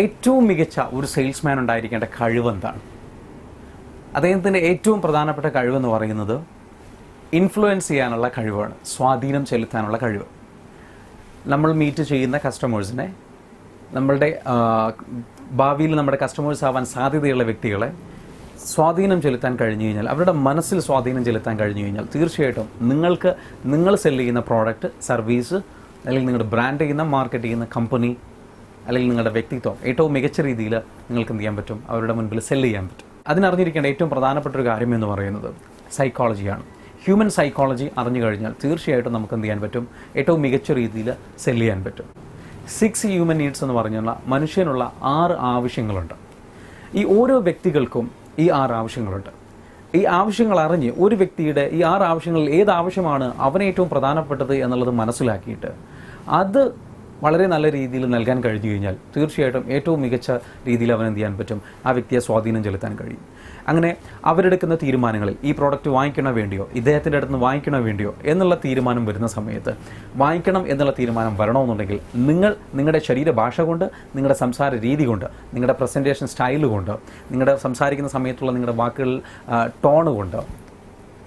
ഏറ്റവും മികച്ച ഒരു സെയിൽസ്മാൻ ഉണ്ടായിരിക്കേണ്ട കഴിവ് എന്താണ്? അദ്ദേഹത്തിന്റെ ഏറ്റവും പ്രധാനപ്പെട്ട കഴിവെന്ന് പറയുന്നത് ഇൻഫ്ലുവൻസ് ചെയ്യാനുള്ള കഴിവാണ് സ്വാധീനം ചെലുത്താനുള്ള കഴിവ്. നമ്മൾ മീറ്റ് ചെയ്യുന്ന കസ്റ്റമേഴ്സിനെ നമ്മളുടെ ഭാവിയിൽ നമ്മുടെ കസ്റ്റമേഴ്സ് ആവാൻ സാധ്യതയുള്ള വ്യക്തികളെ സ്വാധീനം ചെലുത്താൻ കഴിഞ്ഞു കഴിഞ്ഞാൽ അവരുടെ മനസ്സിൽ സ്വാധീനം ചെലുത്താൻ കഴിഞ്ഞു കഴിഞ്ഞാൽ തീർച്ചയായിട്ടും നിങ്ങൾക്ക് നിങ്ങൾ സെൽ ചെയ്യുന്ന പ്രോഡക്റ്റ് സർവീസ് അല്ലെങ്കിൽ നിങ്ങളുടെ ബ്രാൻഡ് ചെയ്യുന്ന മാർക്കറ്റ് ചെയ്യുന്ന കമ്പനി അല്ലെങ്കിൽ നിങ്ങളുടെ വ്യക്തിത്വം ഏറ്റവും മികച്ച രീതിയിൽ നിങ്ങൾക്ക് എന്ത് ചെയ്യാൻ പറ്റും? അവരുടെ മുൻപിൽ സെൽ ചെയ്യാൻ പറ്റും. അതിനറിഞ്ഞിരിക്കേണ്ട ഏറ്റവും പ്രധാനപ്പെട്ട ഒരു കാര്യം എന്ന് പറയുന്നത് സൈക്കോളജിയാണ് ഹ്യൂമൻ സൈക്കോളജി അറിഞ്ഞു കഴിഞ്ഞാൽ തീർച്ചയായിട്ടും നമുക്ക് എന്ത് ചെയ്യാൻ പറ്റും? ഏറ്റവും മികച്ച രീതിയിൽ സെൽ ചെയ്യാൻ പറ്റും. സിക്സ് ഹ്യൂമൻ നീഡ്സ് എന്ന് പറഞ്ഞുള്ള മനുഷ്യനുള്ള ആറ് ആവശ്യങ്ങളുണ്ട്. ഈ ഓരോ വ്യക്തികൾക്കും ഈ ആറ് ആവശ്യങ്ങളുണ്ട്. ഈ ആവശ്യങ്ങൾ അറിഞ്ഞ് ഒരു വ്യക്തിയുടെ ഈ ആറ് ആവശ്യങ്ങളിൽ ഏത് ആവശ്യമാണ് അവന് ഏറ്റവും പ്രധാനപ്പെട്ടത് എന്നുള്ളത് മനസ്സിലാക്കിയിട്ട് അത് വളരെ നല്ല രീതിയിൽ നൽകാൻ കഴിഞ്ഞു കഴിഞ്ഞാൽ തീർച്ചയായിട്ടും ഏറ്റവും മികച്ച രീതിയിൽ അവൻ എന്ത് ചെയ്യാൻ പറ്റും? ആ വ്യക്തിയെ സ്വാധീനം ചെലുത്താൻ കഴിയും. അങ്ങനെ അവരെടുക്കുന്ന തീരുമാനങ്ങളിൽ ഈ പ്രോഡക്റ്റ് വാങ്ങിക്കണോ വേണ്ടിയോ ഇദ്ദേഹത്തിന്റെ അടുത്ത് നിന്ന് വാങ്ങിക്കണോ വേണ്ടിയോ എന്നുള്ള തീരുമാനം വരുന്ന സമയത്ത് വാങ്ങിക്കണം എന്നുള്ള തീരുമാനം വരണമെന്നുണ്ടെങ്കിൽ നിങ്ങൾ നിങ്ങളുടെ ശരീരഭാഷ കൊണ്ട് നിങ്ങളുടെ സംസാര രീതി കൊണ്ട് നിങ്ങളുടെ പ്രസന്റേഷൻ സ്റ്റൈൽ കൊണ്ട് നിങ്ങളുടെ സംസാരിക്കുന്ന സമയത്തുള്ള നിങ്ങളുടെ വാക്കുകൾ ടോണ് കൊണ്ട്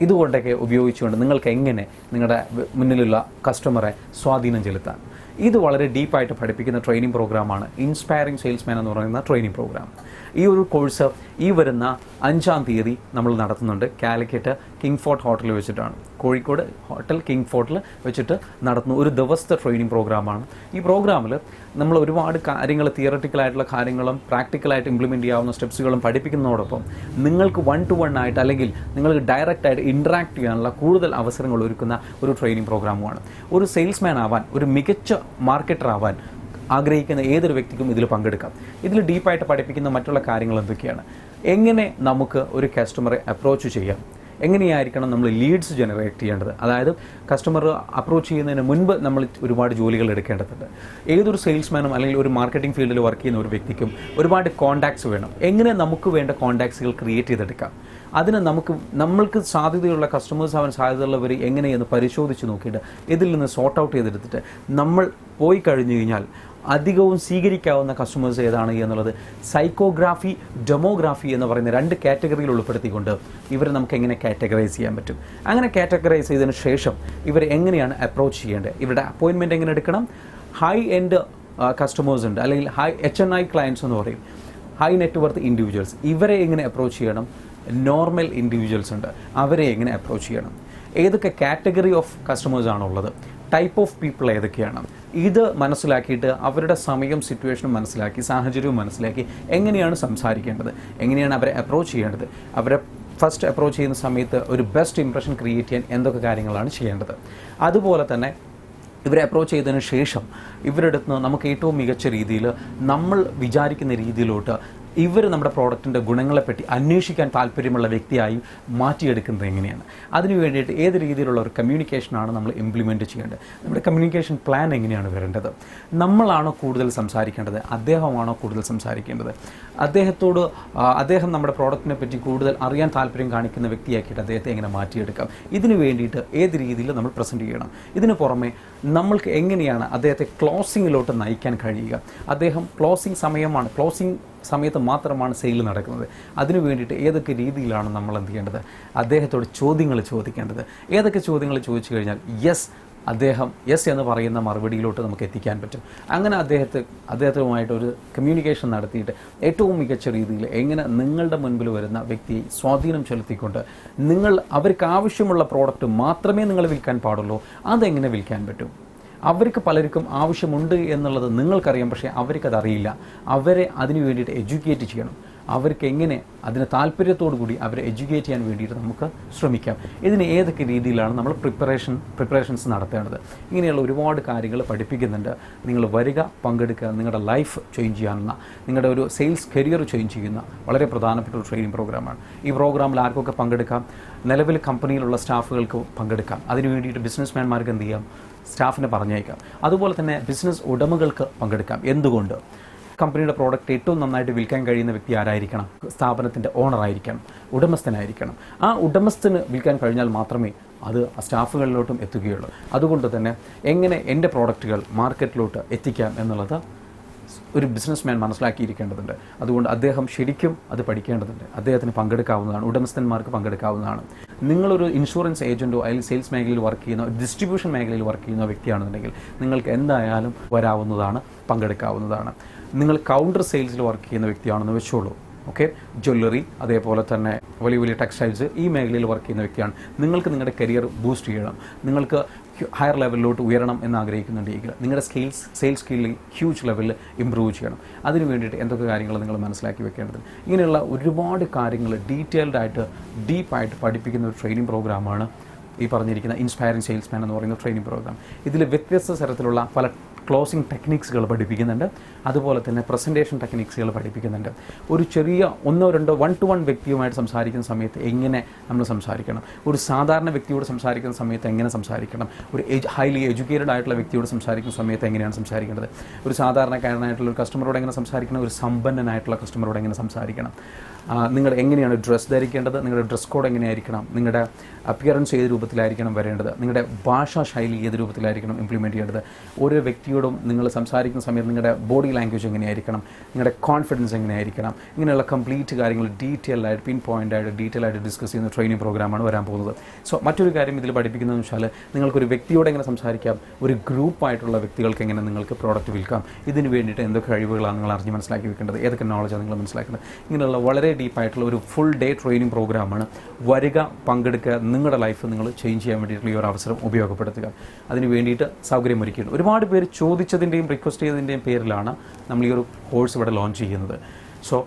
ഇതുകൊണ്ടൊക്കെ ഉപയോഗിച്ചുകൊണ്ട് നിങ്ങൾക്ക് എങ്ങനെ നിങ്ങളുടെ മുന്നിലുള്ള കസ്റ്റമറെ സ്വാധീനം ചെലുത്താൻ ഇത് വളരെ ഡീപ്പായിട്ട് പഠിപ്പിക്കുന്ന ട്രെയിനിങ് പ്രോഗ്രാമാണ്. ഇൻസ്പയറിംഗ് സെയിൽസ്മാൻ എന്ന് പറയുന്ന ട്രെയിനിങ് പ്രോഗ്രാം. ഈ ഒരു കോഴ്സ് ഈ വരുന്ന അഞ്ചാം തീയതി നമ്മൾ നടത്തുന്നുണ്ട്. കാലിക്കറ്റ് കിങ് ഫോർട്ട് ഹോട്ടലിൽ വെച്ചിട്ടാണ്. കോഴിക്കോട് ഹോട്ടൽ കിങ് ഫോർട്ടിൽ വെച്ചിട്ട് നടത്തുന്ന ഒരു ദിവസത്തെ ട്രെയിനിങ് പ്രോഗ്രാമാണ് ഈ പ്രോഗ്രാമിൽ നമ്മൾ ഒരുപാട് കാര്യങ്ങൾ തിയറട്ടിക്കലായിട്ടുള്ള കാര്യങ്ങളും പ്രാക്ടിക്കലായിട്ട് ഇംപ്ലിമെന്റ് ചെയ്യാവുന്ന സ്റ്റെപ്സുകളും പഠിപ്പിക്കുന്നതോടൊപ്പം നിങ്ങൾക്ക് വൺ ടു വൺ ആയിട്ട് അല്ലെങ്കിൽ നിങ്ങൾക്ക് ഡയറക്റ്റായിട്ട് ഇൻട്രാക്ട് ചെയ്യാനുള്ള കൂടുതൽ അവസരങ്ങൾ ഒരുക്കുന്ന ഒരു ട്രെയിനിങ് പ്രോഗ്രാമുമാണ് ഒരു സെയിൽസ്മാൻ ആവാൻ ഒരു മികച്ച മാർക്കറ്റർ ആവാൻ ആഗ്രഹിക്കുന്ന ഏതൊരു വ്യക്തിക്കും ഇതിൽ പങ്കെടുക്കാം. ഇതിൽ ഡീപ്പായിട്ട് പഠിപ്പിക്കുന്ന മറ്റുള്ള കാര്യങ്ങൾ എന്തൊക്കെയാണ്? എങ്ങനെ നമുക്ക് ഒരു കസ്റ്റമറെ അപ്രോച്ച് ചെയ്യാം? എങ്ങനെയായിരിക്കണം നമ്മൾ ലീഡ്സ് ജനറേറ്റ് ചെയ്യേണ്ടത്? അതായത് കസ്റ്റമർ അപ്രോച്ച് ചെയ്യുന്നതിന് മുൻപ് നമ്മൾ ഒരുപാട് ജോലികൾ എടുക്കേണ്ടതുണ്ട്. ഏതൊരു സെയിൽസ്മാനും അല്ലെങ്കിൽ ഒരു മാർക്കറ്റിംഗ് ഫീൽഡിൽ വർക്ക് ചെയ്യുന്ന ഒരു വ്യക്തിക്കും ഒരുപാട് കോൺടാക്ട്സ് വേണം. എങ്ങനെ നമുക്ക് വേണ്ട കോൺടാക്ട്സുകൾ ക്രിയേറ്റ് ചെയ്തെടുക്കാം? അതിന് നമുക്ക് നമ്മൾക്ക് സാധ്യതയുള്ള കസ്റ്റമേഴ്സ് ആവാൻ സാധ്യതയുള്ളവർ എങ്ങനെയെന്ന് പരിശോധിച്ച് നോക്കിയിട്ട് ഇതിൽ നിന്ന് സോർട്ട് ഔട്ട് ചെയ്തെടുത്തിട്ട് നമ്മൾ പോയി കഴിഞ്ഞു കഴിഞ്ഞാൽ അധികവും സ്വീകരിക്കാവുന്ന കസ്റ്റമേഴ്സ് ഏതാണ് എന്നുള്ളത് സൈക്കോഗ്രാഫി ഡെമോഗ്രാഫി എന്ന് പറയുന്ന രണ്ട് കാറ്റഗറിയിൽ ഉൾപ്പെടുത്തിക്കൊണ്ട് ഇവരെ നമുക്ക് എങ്ങനെ കാറ്റഗറൈസ് ചെയ്യാൻ പറ്റും. അങ്ങനെ കാറ്റഗറൈസ് ചെയ്തതിന് ശേഷം ഇവരെ എങ്ങനെയാണ് അപ്രോച്ച് ചെയ്യേണ്ടത്? ഇവരുടെ അപ്പോയിൻമെന്റ് എങ്ങനെ എടുക്കണം? ഹൈ എൻഡ് കസ്റ്റമേഴ്സ് ഉണ്ട്. അല്ലെങ്കിൽ high H N I clients എന്ന് പറയും. ഹൈ നെറ്റ്വർത്ത് ഇൻഡിവിജ്വൽസ് ഇവരെ എങ്ങനെ അപ്രോച്ച് ചെയ്യണം? നോർമൽ ഇൻഡിവിജ്വൽസ് ഉണ്ട്. അവരെ എങ്ങനെ അപ്രോച്ച് ചെയ്യണം? ഏതൊക്കെ കാറ്റഗറി ഓഫ് കസ്റ്റമേഴ്സ് ആണുള്ളത്? ടൈപ്പ് ഓഫ് പീപ്പിൾ ഏതൊക്കെയാണ്? ഇത് മനസ്സിലാക്കിയിട്ട് അവരുടെ സമയം സിറ്റുവേഷനും മനസ്സിലാക്കി സാഹചര്യവും മനസ്സിലാക്കി എങ്ങനെയാണ് സംസാരിക്കേണ്ടത്? എങ്ങനെയാണ് അവരെ അപ്രോച്ച് ചെയ്യേണ്ടത്? അവരെ ഫസ്റ്റ് അപ്രോച്ച് ചെയ്യുന്ന സമയത്ത് ഒരു ബെസ്റ്റ് ഇംപ്രഷൻ ക്രിയേറ്റ് ചെയ്യാൻ എന്തൊക്കെ കാര്യങ്ങളാണ് ചെയ്യേണ്ടത്? അതുപോലെ തന്നെ ഇവരെ അപ്രോച്ച് ചെയ്തതിന് ശേഷം ഇവരുടെ അടുത്ത് നമുക്ക് ഏറ്റവും മികച്ച രീതിയിൽ നമ്മൾ വിചാരിക്കുന്ന രീതിയിലോട്ട് ഇവർ നമ്മുടെ പ്രോഡക്റ്റിന്റെ ഗുണങ്ങളെപ്പറ്റി അന്വേഷിക്കാൻ താല്പര്യമുള്ള വ്യക്തിയായി മാറ്റിയെടുക്കുന്നത് എങ്ങനെയാണ്? അതിനു വേണ്ടിയിട്ട് ഏത് രീതിയിലുള്ള ഒരു കമ്മ്യൂണിക്കേഷനാണ് നമ്മൾ ഇംപ്ലിമെന്റ് ചെയ്യേണ്ടത്? നമ്മുടെ കമ്മ്യൂണിക്കേഷൻ പ്ലാൻ എങ്ങനെയാണ് വരേണ്ടത്? നമ്മളാണോ കൂടുതൽ സംസാരിക്കേണ്ടത്? അദ്ദേഹമാണോ കൂടുതൽ സംസാരിക്കേണ്ടത്? അദ്ദേഹത്തോട് അദ്ദേഹം നമ്മുടെ പ്രോഡക്റ്റിനെ പറ്റി കൂടുതൽ അറിയാൻ താല്പര്യം കാണിക്കുന്ന വ്യക്തിയാക്കിയിട്ട് അദ്ദേഹത്തെ എങ്ങനെ മാറ്റിയെടുക്കാം? ഇതിനു വേണ്ടിയിട്ട് ഏത് രീതിയിൽ നമ്മൾ പ്രസന്റ് ചെയ്യണം? ഇതിന് പുറമെ നമ്മൾക്ക് എങ്ങനെയാണ് അദ്ദേഹത്തെ ക്ലോസിങ്ങിലോട്ട് നയിക്കാൻ കഴിയുക? അദ്ദേഹം ക്ലോസിംഗ് സമയമാണ് ക്ലോസിംഗ് സമയത്ത് മാത്രമാണ് സെയിൽ നടക്കുന്നത്. അതിനു വേണ്ടിയിട്ട് ഏതൊക്കെ രീതിയിലാണ് നമ്മൾ എന്ത് ചെയ്യേണ്ടത്? അദ്ദേഹത്തോട് ചോദ്യങ്ങൾ ചോദിക്കേണ്ടത്. ഏതൊക്കെ ചോദ്യങ്ങൾ ചോദിച്ചു കഴിഞ്ഞാൽ യെസ് അദ്ദേഹം യെസ് എന്ന് പറയുന്ന മറുപടിയിലോട്ട് നമുക്ക് എത്തിക്കാൻ പറ്റും. അങ്ങനെ അദ്ദേഹത്തെ അദ്ദേഹത്തുമായിട്ട് ഒരു കമ്മ്യൂണിക്കേഷൻ നടത്തിയിട്ട് ഏറ്റവും മികച്ച രീതിയിൽ എങ്ങനെ നിങ്ങളുടെ മുൻപിൽ വരുന്ന വ്യക്തിയെ സ്വാധീനം ചെലുത്തിക്കൊണ്ട് നിങ്ങൾ അവർക്ക് ആവശ്യമുള്ള പ്രോഡക്റ്റ് മാത്രമേ നിങ്ങൾ വിൽക്കാൻ പാടുള്ളൂ അതെങ്ങനെ വിൽക്കാൻ പറ്റും? അവർക്ക് പലർക്കും ആവശ്യമുണ്ട് എന്നുള്ളത് നിങ്ങൾക്കറിയാം പക്ഷേ അവർക്കത് അറിയില്ല അവരെ അതിനു വേണ്ടിയിട്ട് എഡ്യൂക്കേറ്റ് ചെയ്യണം. അവർക്ക് എങ്ങനെ അതിന് താല്പര്യത്തോടു കൂടി അവരെ എഡ്യൂക്കേറ്റ് ചെയ്യാൻ വേണ്ടിയിട്ട് നമുക്ക് ശ്രമിക്കാം. ഇതിന് ഏതൊക്കെ രീതിയിലാണ് നമ്മൾ പ്രിപ്പറേഷൻ പ്രിപ്പറേഷൻസ് നടത്തേണ്ടത്? ഇങ്ങനെയുള്ള ഒരുപാട് കാര്യങ്ങൾ പഠിപ്പിക്കുന്നുണ്ട്. നിങ്ങൾ വരിക പങ്കെടുക്കുക നിങ്ങളുടെ ലൈഫ് ചേഞ്ച് ചെയ്യാനുള്ള നിങ്ങളുടെ ഒരു സെയിൽസ് കരിയർ ചേഞ്ച് ചെയ്യുന്ന വളരെ പ്രധാനപ്പെട്ട ഒരു ട്രെയിനിങ് പ്രോഗ്രാമാണ് ഈ പ്രോഗ്രാമിൽ ആർക്കൊക്കെ പങ്കെടുക്കാം? നിലവിൽ കമ്പനിയിലുള്ള സ്റ്റാഫുകൾക്ക് പങ്കെടുക്കാം. അതിന് വേണ്ടിയിട്ട് ബിസിനസ്മാൻമാർക്ക് എന്ത് ചെയ്യാം? സ്റ്റാഫിനെ പറഞ്ഞേക്കാം അതുപോലെ തന്നെ ബിസിനസ് ഉടമകൾക്ക് പങ്കെടുക്കാം. എന്തുകൊണ്ട്? കമ്പനിയുടെ പ്രോഡക്റ്റ് ഏറ്റവും നന്നായിട്ട് വിൽക്കാൻ കഴിയുന്ന വ്യക്തി ആരായിരിക്കണം? സ്ഥാപനത്തിന്റെ ഓണറായിരിക്കണം ഉടമസ്ഥനായിരിക്കണം. ആ ഉടമസ്ഥന് വിൽക്കാൻ കഴിഞ്ഞാൽ മാത്രമേ അത് സ്റ്റാഫുകളിലോട്ടും എത്തുകയുള്ളൂ. അതുകൊണ്ട് തന്നെ എങ്ങനെ എന്റെ പ്രോഡക്റ്റുകൾ മാർക്കറ്റിലോട്ട് എത്തിക്കാം എന്നുള്ളത് ഒരു ബിസിനസ് മാൻ മനസ്സിലാക്കിയിരിക്കേണ്ടതുണ്ട്. അതുകൊണ്ട് അദ്ദേഹം ശരിക്കും അത് പഠിക്കേണ്ടതുണ്ട്. അദ്ദേഹത്തിന് പങ്കെടുക്കാവുന്നതാണ്. ഉടമസ്ഥന്മാർക്ക് പങ്കെടുക്കാവുന്നതാണ്. നിങ്ങളൊരു ഇൻഷുറൻസ് ഏജന്റോ അല്ലെങ്കിൽ സെയിൽസ് മേഖലയിൽ വർക്ക് ചെയ്യുന്ന ഡിസ്ട്രിബ്യൂഷൻ മേഖലയിൽ വർക്ക് ചെയ്യുന്ന വ്യക്തിയാണെന്നുണ്ടെങ്കിൽ നിങ്ങൾക്ക് എന്തായാലും വരാവുന്നതാണ് പങ്കെടുക്കാവുന്നതാണ്. നിങ്ങൾ കൗണ്ടർ സെയിൽസിൽ വർക്ക് ചെയ്യുന്ന വ്യക്തിയാണെന്ന് വെച്ചോളൂ. ഓക്കെ ജ്വല്ലറി അതേപോലെ തന്നെ വലിയ വലിയ ടെക്സ്റ്റൈൽസ് ഈ മേഖലയിൽ വർക്ക് ചെയ്യുന്ന വ്യക്തിയാണ്. നിങ്ങൾക്ക് നിങ്ങളുടെ കരിയർ ബൂസ്റ്റ് ചെയ്യണം. നിങ്ങൾക്ക് ഹയർ ലെവലിലോട്ട് ഉയരണം എന്ന് ആഗ്രഹിക്കുന്നുണ്ടെങ്കിൽ നിങ്ങളുടെ സ്കിൽസ് സെയിൽസ് സ്കില്ലിൽ ഹ്യൂജ് ലെവലിൽ ഇമ്പ്രൂവ് ചെയ്യണം. അതിന് വേണ്ടിയിട്ട് എന്തൊക്കെ കാര്യങ്ങൾ നിങ്ങൾ മനസ്സിലാക്കി വെക്കേണ്ടത് ഇങ്ങനെയുള്ള ഒരുപാട് കാര്യങ്ങൾ ഡീറ്റെയിൽഡ് ആയിട്ട് ഡീപ്പായിട്ട് പഠിപ്പിക്കുന്ന ഒരു ട്രെയിനിങ് പ്രോഗ്രാമാണ് ഈ പറഞ്ഞിരിക്കുന്ന ഇൻസ്പയറിംഗ് സെയിൽസ്മാൻ എന്ന് പറയുന്ന ട്രെയിനിങ് പ്രോഗ്രാം ഇതിൽ വ്യത്യസ്ത തരത്തിലുള്ള പല ക്ലോസിംഗ് ടെക്നിക്സുകൾ പഠിപ്പിക്കുന്നുണ്ട്. അതുപോലെ തന്നെ പ്രസന്റേഷൻ ടെക്നിക്സുകൾ പഠിപ്പിക്കുന്നുണ്ട്. ഒരു ചെറിയ ഒന്നോ രണ്ടോ വൺ ടു വൺ വ്യക്തിയുമായിട്ട് സംസാരിക്കുന്ന സമയത്ത് എങ്ങനെ നമ്മൾ സംസാരിക്കണം? ഒരു സാധാരണ വ്യക്തിയോട് സംസാരിക്കുന്ന സമയത്ത് എങ്ങനെ സംസാരിക്കണം? ഒരു ഹൈലി എഡ്യൂക്കേറ്റഡ് ആയിട്ടുള്ള വ്യക്തിയോട് സംസാരിക്കുന്ന സമയത്ത് എങ്ങനെയാണ് സംസാരിക്കേണ്ടത്? ഒരു സാധാരണക്കാരനായിട്ടുള്ള ഒരു കസ്റ്റമറോട് എങ്ങനെ സംസാരിക്കണം? ഒരു സമ്പന്നനായിട്ടുള്ള കസ്റ്റമറോട് എങ്ങനെ സംസാരിക്കണം? നിങ്ങൾ എങ്ങനെയാണ് ഡ്രസ്സ് ധരിക്കേണ്ടത്? നിങ്ങളുടെ ഡ്രസ് കോഡ് എങ്ങനെയായിരിക്കണം? നിങ്ങളുടെ അപ്പിയറൻസ് ഏത് രൂപത്തിലായിരിക്കണം വരേണ്ടത്? നിങ്ങളുടെ ഭാഷാ ശൈലി ഏത് രൂപത്തിലായിരിക്കണം ഇംപ്ലിമെന്റ് ചെയ്യേണ്ടത്? ഓരോ വ്യക്തിയോടും നിങ്ങൾ സംസാരിക്കുന്ന സമയത്ത് നിങ്ങളുടെ ബോഡി ലാംഗ്വേജ് എങ്ങനെയായിരിക്കണം നിങ്ങളുടെ കോൺഫിഡൻസ് എങ്ങനെയായിരിക്കണം ഇങ്ങനെയുള്ള കംപ്ലീറ്റ് കാര്യങ്ങൾ ഡീറ്റെയിൽ ആയിട്ട് പിൻ പോയിന്റ് ആയിട്ട് ഡീറ്റെയിൽ ആയിട്ട് ഡിസ്കസ് ചെയ്യുന്ന ട്രെയിനിങ് പ്രോഗ്രാമാണ് വരാൻ പോകുന്നത്. സോ മറ്റൊരു കാര്യം ഇതിൽ പഠിപ്പിക്കുന്നതെന്ന് വെച്ചാൽ നിങ്ങൾക്കൊരു വ്യക്തിയോട് എങ്ങനെ സംസാരിക്കാം ഒരു ഗ്രൂപ്പായിട്ടുള്ള വ്യക്തികൾക്ക് എങ്ങനെ നിങ്ങൾക്ക് പ്രോഡക്റ്റ് വിൽക്കാം ഇതിന് വേണ്ടിയിട്ട് എന്തൊക്കെ കഴിവുകളാണ് നിങ്ങൾ അറിഞ്ഞ് മനസ്സിലാക്കി വെക്കേണ്ടത് ഏതൊക്കെ നോളജാണ് നിങ്ങൾ മനസ്സിലാക്കേണ്ടത് ഇങ്ങനെയുള്ള വളരെ ഡീപ്പായിട്ടുള്ള ഒരു ഫുൾ ഡേ ട്രെയിനിങ് പ്രോഗ്രാമാണ് വരിക പങ്കെടുക്കുക നിങ്ങളുടെ ലൈഫ് നിങ്ങൾ ചേഞ്ച് ചെയ്യാൻ വേണ്ടിയിട്ടുള്ള ഈ ഒരു അവസരം ഉപയോഗപ്പെടുത്തുക. അതിന് വേണ്ടിയിട്ട് സൗകര്യമൊരുക്കിയിട്ടുണ്ട്. ഒരുപാട് പേര് ചോദിച്ചതിന്റെയും റിക്വസ്റ്റ് ചെയ്തതിന്റെയും പേരിലാണ് നമ്മൾ ഈ ഒരു കോഴ്സ് ഇവിടെ ലോഞ്ച് ചെയ്യുന്നത്. സോ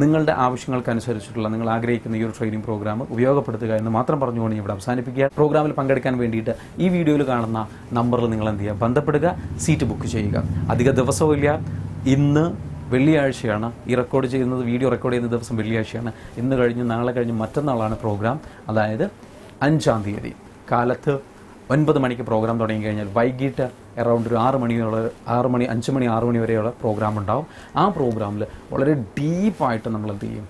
നിങ്ങളുടെ ആവശ്യങ്ങൾക്കനുസരിച്ചിട്ടുള്ള നിങ്ങൾ ആഗ്രഹിക്കുന്ന ഈ ഒരു ട്രെയിനിങ് പ്രോഗ്രാം ഉപയോഗപ്പെടുത്തുക എന്ന് മാത്രം പറഞ്ഞുകൊണ്ട് ഇവിടെ അവസാനിപ്പിക്കുക. പ്രോഗ്രാമിൽ പങ്കെടുക്കാൻ വേണ്ടിയിട്ട് ഈ വീഡിയോയിൽ കാണുന്ന നമ്പറിൽ നിങ്ങൾ എന്ത് ചെയ്യുക? ബന്ധപ്പെടുക സീറ്റ് ബുക്ക് ചെയ്യുക. അധിക ദിവസമില്ല ഇന്ന് വെള്ളിയാഴ്ചയാണ്. ഈ റെക്കോർഡ് ചെയ്യുന്നത് വീഡിയോ റെക്കോർഡ് ചെയ്യുന്ന ദിവസം വെള്ളിയാഴ്ചയാണ്. ഇന്ന് കഴിഞ്ഞ് നാളെ കഴിഞ്ഞ് മറ്റന്നാളാണ് പ്രോഗ്രാം അതായത് അഞ്ചാം തീയതി. കാലത്ത് ഒൻപത് മണിക്ക് പ്രോഗ്രാം തുടങ്ങി കഴിഞ്ഞാൽ വൈകിട്ട് അറൗണ്ട് ഒരു ആറ് മണിയുള്ള ആറ് മണി അഞ്ച് മണി ആറ് മണി വരെയുള്ള പ്രോഗ്രാം ഉണ്ടാവും. ആ പ്രോഗ്രാമിൽ വളരെ ഡീപ്പായിട്ട് നമ്മൾ എന്ത് ചെയ്യും?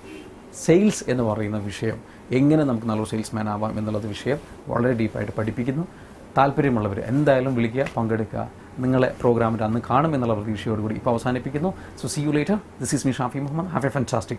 സെയിൽസ് എന്ന് പറയുന്ന വിഷയം എങ്ങനെ നമുക്ക് നല്ലൊരു സെയിൽസ്മാൻ ആവാം എന്നുള്ളത് വിഷയം വളരെ ഡീപ്പായിട്ട് പഠിപ്പിക്കുന്നു. താല്പര്യമുള്ളവർ എന്തായാലും വിളിക്കുക പങ്കെടുക്കുക. നിങ്ങളെ പ്രോഗ്രാമിന്റെ അന്ന് കാണും എന്നുള്ള പ്രതീക്ഷയോടുകൂടി ഇപ്പോൾ അവസാനിപ്പിക്കുന്നു. So see you later this is me Shafi Muhammad. Have a fantastic day